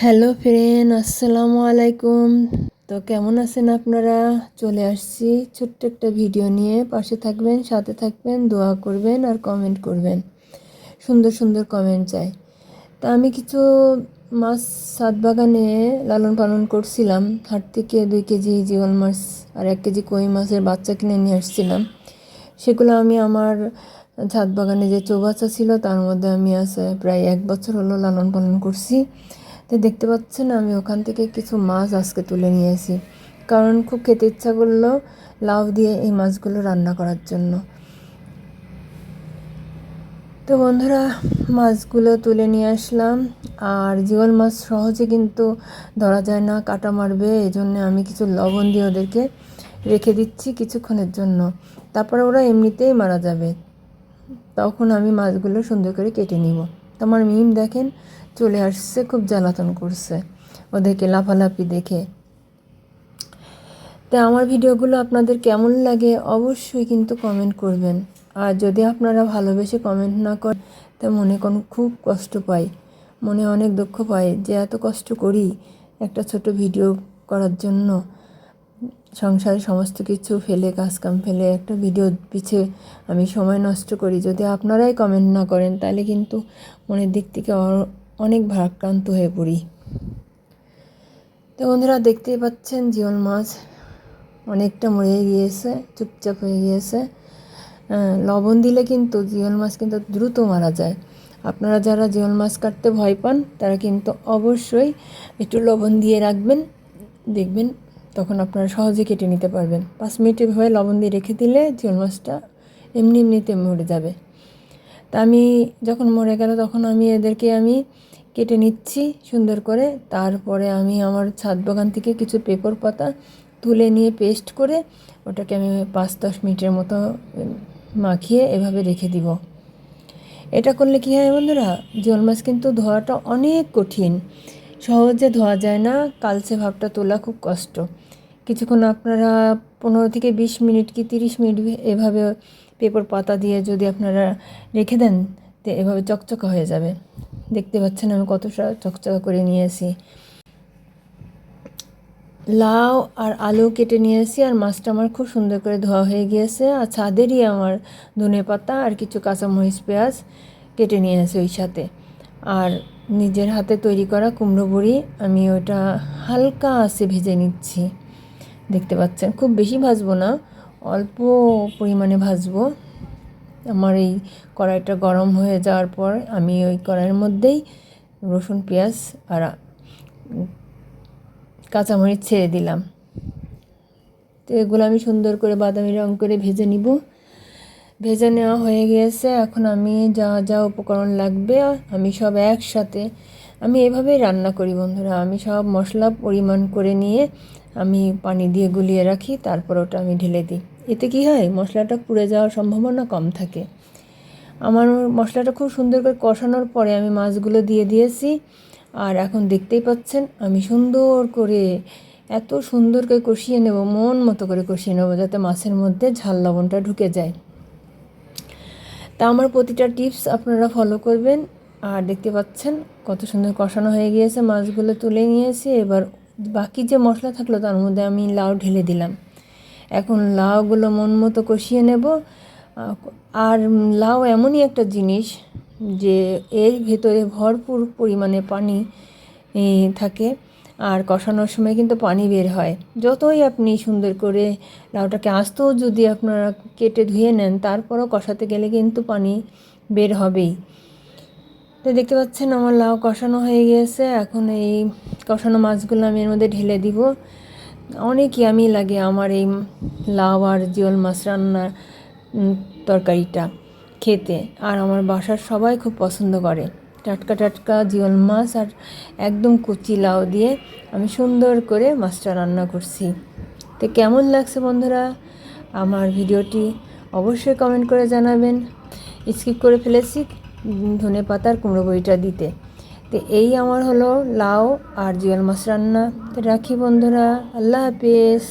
Hello friend, আসসালামু আলাইকুম। তো কেমন আছেন আপনারা? চলে আসছি ছোট্ট একটা ভিডিও নিয়ে। পাশে থাকবেন, সাথে থাকবেন, দোয়া করবেন আর কমেন্ট করবেন। সুন্দর সুন্দর কমেন্ট চাই। তা আমি কিছু মাছ সাত বাগানে লালন পালন করছিলাম। হাট থেকে দুই কেজি জিওল মাছ আর এক কেজি কই মাছের বাচ্চা কিনে নিয়ে আসছিলাম। সেগুলো আমি আমার ছাদ বাগানে যে চৌবাচ্চা ছিল, তার মধ্যে আমি আছে প্রায় এক বছর হলো লালন পালন করছি। তো দেখতে পাচ্ছেন আমি ওখান থেকে কিছু মাছ আজকে তুলে নিয়েছি কারণ খুব খেতে ইচ্ছা করল লাউ দিয়ে এই মাছগুলো রান্না করার জন্য। তো বন্ধুরা, মাছগুলো তুলে নিয়ে আসলাম। আর জিওল মাছ সহজে কিন্তু ধরা যায় না, কাটা মারবে এই জন্য আমি কিছু লবণ দিয়ে ওদেরকে রেখে দিচ্ছি কিছুক্ষণের জন্য। তারপরে ওরা এমনিতেই মারা যাবে। তখন আমি মাছগুলো সুন্দর করে কেটে নিব। তো আমার মিম দেখেন, চলে আসছে, খুব জ্বালাতন করছে। ওদেরকে লাফালাফি দেখে। তো আমার ভিডিওগুলো আপনাদের কেমন লাগে অবশ্যই কিন্তু কমেন্ট করবেন। আর যদি আপনারা ভালোবেসে কমেন্ট না করেন, তা মনে কোন খুব কষ্ট পাই। মনে অনেক দুঃখ পাই যে এত কষ্ট করি একটা ছোট ভিডিও করার জন্য। সংসারে সমস্ত কিছু ফেলে, কাজকাম ফেলে একটা ভিডিও পিছে আমি সময় নষ্ট করি। যদি আপনারাই কমেন্ট না করেন, তাহলে কিন্তু মনের দিক থেকে অনেক ভারাক্রান্ত হয়ে পড়ি। তো বন্ধুরা, দেখতেই পাচ্ছেন জিওল মাছ অনেকটা মরে গিয়েছে, চুপচাপ হয়ে গিয়েছে। লবণ দিলে কিন্তু জিওল মাছ কিন্তু দ্রুত মারা যায়। আপনারা যারা জিওল মাছ কাটতে ভয় পান, তারা কিন্তু অবশ্যই একটু লবণ দিয়ে রাখবেন, দেখবেন তখন আপনারা সহজে কেটে নিতে পারবেন। পাঁচ মিনিট এভাবে লবণ দিয়ে রেখে দিলে জিওল মাছটা এমনি এমনিতে মরে যাবে। তা আমি যখন মরে গেল তখন আমি এদেরকে আমি কেটে নিচ্ছি সুন্দর করে। তারপরে আমি আমার ছাদ বাগান থেকে কিছু পেপার পাতা তুলে নিয়ে পেস্ট করে ওটাকে আমি পাঁচ দশ মিনিটের মতো মাখিয়ে এভাবে রেখে দিব। এটা করলে কী হয় বন্ধুরা? জিওল মাছ কিন্তু ধোয়াটা অনেক কঠিন। সহজে ধোয়া যায় না, কালচে ভাবটা তোলা খুব কষ্ট। কিছুক্ষণ আপনারা পনেরো থেকে বিশ মিনিট কি তিরিশ মিনিট এভাবে পেপার পাতা দিয়ে যদি আপনারা রেখে দেন, তো এভাবে চকচকা হয়ে যাবে। দেখতে পাচ্ছেন আমি কতটা চকচকা করে নিয়েছি লাউ আর আলু কেটে নিয়েছি আর মাছটা আমার খুব সুন্দর করে ধোয়া হয়ে গিয়েছে। আর ছাদেরই আমার ধনে পাতা আর কিছু কাঁচামরিচ পেঁয়াজ কেটে নিয়েছি ওই সাথে। আর নিজের হাতে তৈরি করা কুমড়ো বড়ি, আমি ওটা হালকা আছে ভেজে নিচ্ছি। দেখতে পাচ্ছেন, খুব বেশি ভাজবো না, অল্প পরিমাণে ভাজবো। আমার এই কড়াইটা গরম হয়ে যাওয়ার পর আমি ওই কড়াইয়ের মধ্যেই রসুন, পেঁয়াজ আর কাঁচামরিচ ছেড়ে দিলাম। তো এগুলো আমি সুন্দর করে বাদামি রং করে ভেজে নিব। ভেজে নেওয়া হয়ে গিয়েছে। এখন আমি যা যা উপকরণ লাগবে, আমি সব একসাথে আমি এভাবেই রান্না করি বন্ধুরা। আমি সব মশলা পরিমাণ করে নিয়ে আমি পানি দিয়ে গুলিয়ে রাখি, তারপর ওটা আমি ঢেলে দিই। এতে কি হয়, মশলাটা পুড়ে যাওয়ার সম্ভাবনা কম থাকে। আমার মশলাটা খুব সুন্দর করে কষানোর পরে আমি মাছগুলো দিয়ে দিয়েছি। আর এখন দেখতেই পাচ্ছেন, আমি সুন্দর করে এত সুন্দর করে কষিয়ে নেব, মন মতো করে কষিয়ে নেব, যাতে মাছের মধ্যে ঝাল লবণটা ঢুকে যায়। আমার প্রতিটা টিপস আপনারা ফলো করবেন। আর দেখতে পাচ্ছেন কত সুন্দর কষানো হয়ে গিয়েছে, মাছগুলো তুলে নিয়েছি। এবার বাকি যে মশলা থাকল তার মধ্যে আমি লাউ ঢেলে দিলাম। এখন লাউগুলো মন মতো কষিয়ে নেব। আর লাউ এমনই একটা জিনিস যে এর ভেতরে ভরপুর পরিমাণে পানি থাকে। আর কষানোর সময় কিন্তু পানি বের হয়। যতই আপনি সুন্দর করে লাউটাকে আসতেও যদি আপনারা কেটে ধুয়ে নেন, তারপরও কষাতে গেলে কিন্তু পানি বের হবেই। তো দেখতে পাচ্ছেন আমার লাউ কষানো হয়ে গিয়েছে এখন এই কষানো মাছগুলো আমি এর মধ্যে ঢেলে দিব। অনেক ইয়ামি লাগে আমার এই লাউ আর জিওল মাছ রান্নার তরকারিটা খেতে। আর আমার বাসার সবাই খুব পছন্দ করে। টাটকা টাটকা জিওল মাছ আর একদম কুচি লাউ দিয়ে আমি সুন্দর করে মাছটা রান্না করছি। তো কেমন লাগছে বন্ধুরা? আমার ভিডিওটি অবশ্যই কমেন্ট করে জানাবেন। স্কিপ করে ফেলেছি ধনে পাতার কুমড়ো বড়িটা দিতে। তো এই আমার হলো লাউ আর জিওল মাছ রান্না রাখি বন্ধুরা, আল্লাহ হাফিজ।